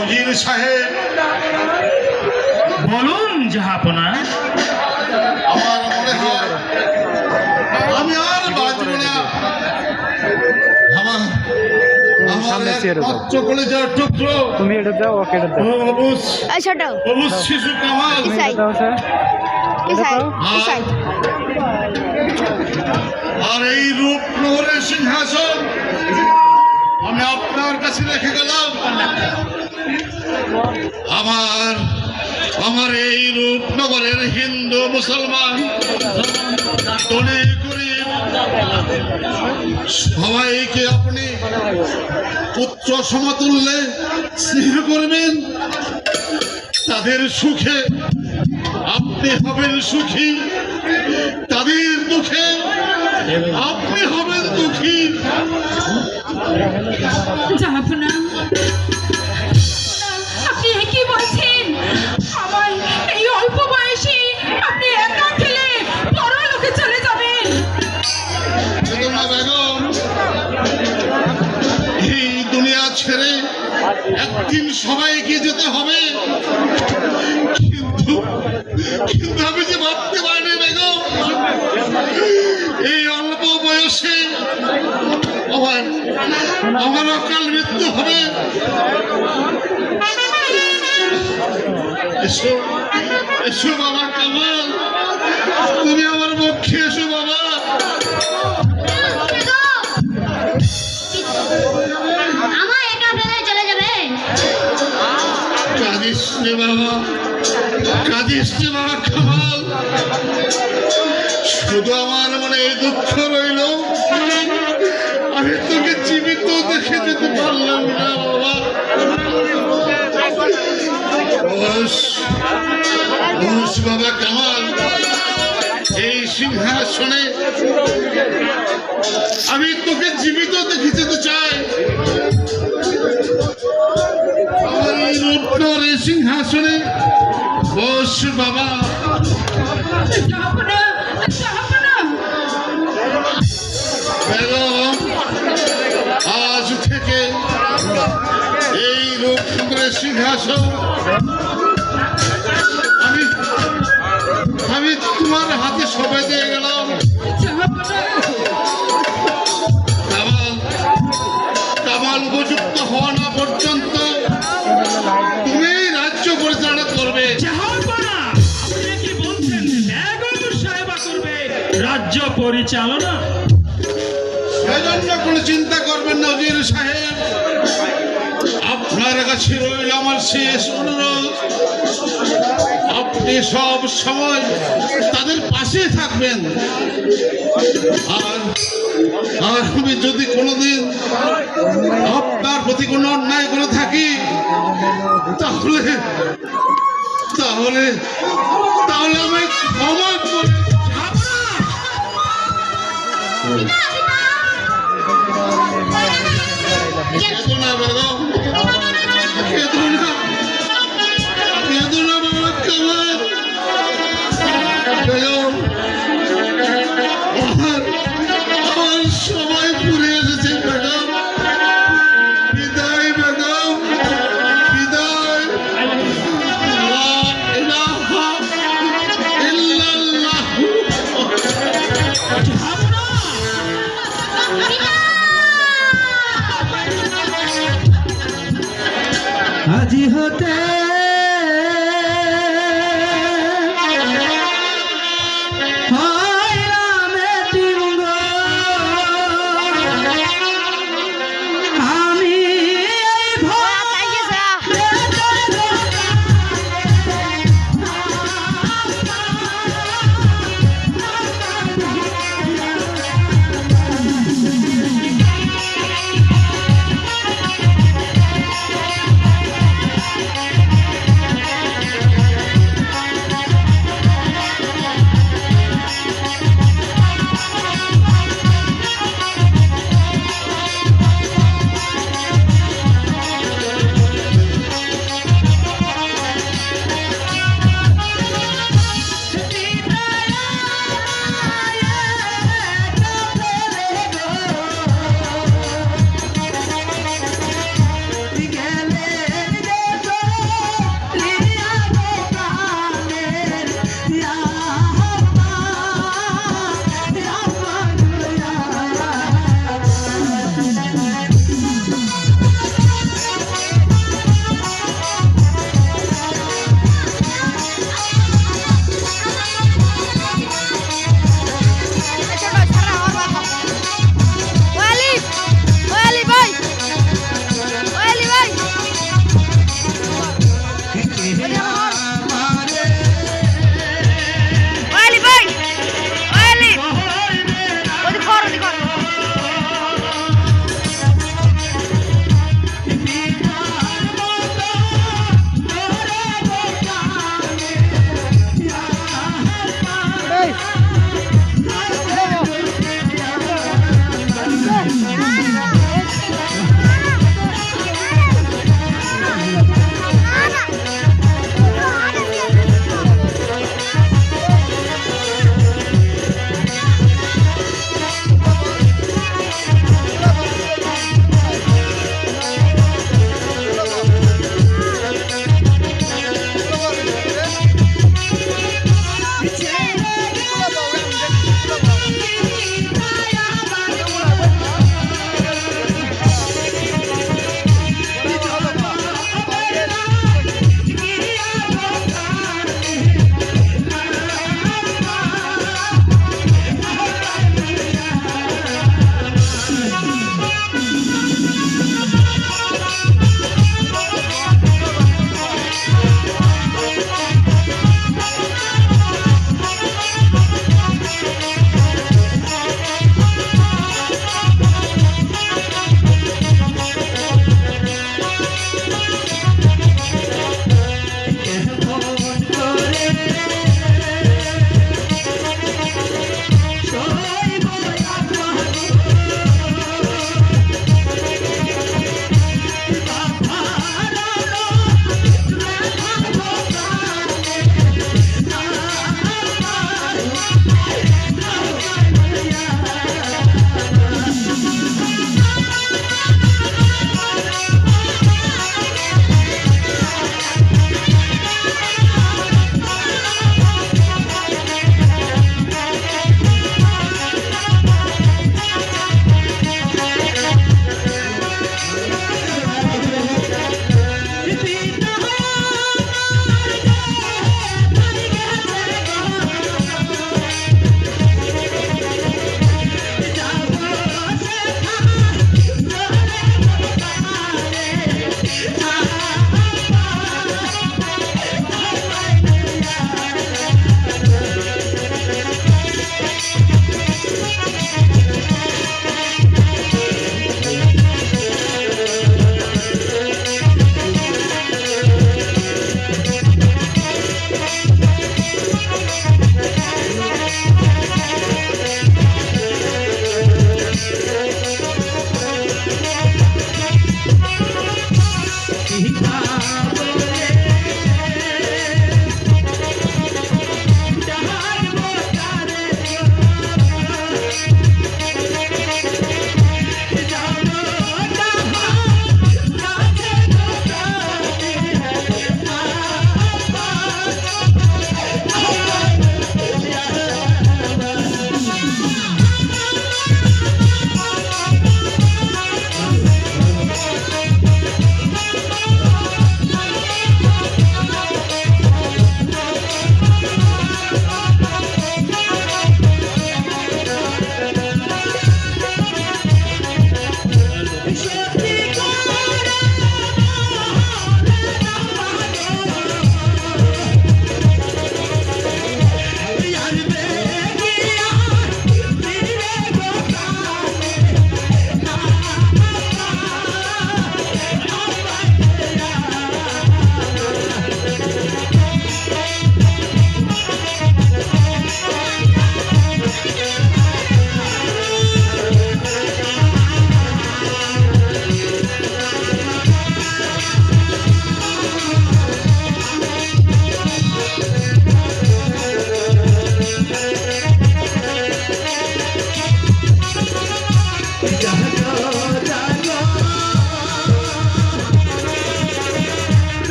উজির সাহেব। বলুন জাহাপনা আমার মনে হয় আমি আর বাঁচব না। আমার তুমি এটা দাও। ওকে এটা দাও শিশু কামাল। আর এই রূপনগরের সিংহাসন আমি আপনার কাছে রেখে গেলাম। আমার আমার এই রূপনগরের হিন্দু মুসলমান সবাইকে আপনি পুত্র সমতুল্যে স্নেহ করবেন, তাদের সুখে আপনি হবেন সুখী, তাদের দুঃখে আপনি হবেন আমার মৃত্যু হবে। এসো এসো বাবা কামাল। তুমি আমার পক্ষে এসো বাবা। কাঁদিস রে বাবা কাঁদিস রে বাবা কামাল। শুধু আমার মনে এই দুঃখ রইল। আমি তোকে জীবিত দেখে যেতে পারলাম না, বাবা। কামাল এই সিংহাসনে আমি তোকে জীবিত দেখে যেতে চাই। সিংহাসনে বস, বাবা। আমি আমি তোমার হাতে সবাই দিয়ে গেলাম। কামাল উপযুক্ত হওয়া না পর্যন্ত তুমি রাজ্য পরিচালনা করবে। রাজ্য পরিচালনা। সেজন্য কোনো চিন্তা করবেন না সাহেব। আপনার কাছে রইল আমার শেষ অনুরোধ। আপনি সব সময় তাদের পাশে থাকবেন। আর আর আমি যদি কোনোদিন আপনার প্রতি কোনো অন্যায় করে থাকি, তাহলে তাহলে তাহলে আমি ক্ষমা করে কেঁদো না বেগম কেঁদো না কেঁদো না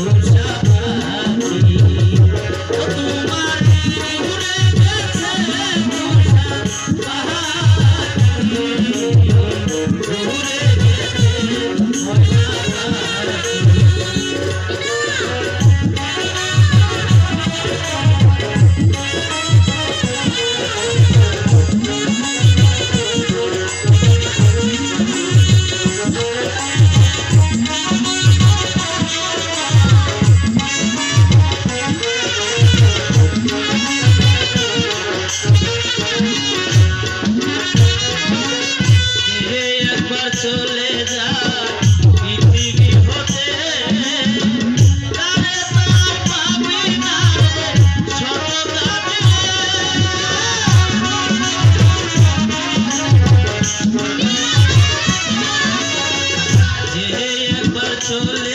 Sure. চলে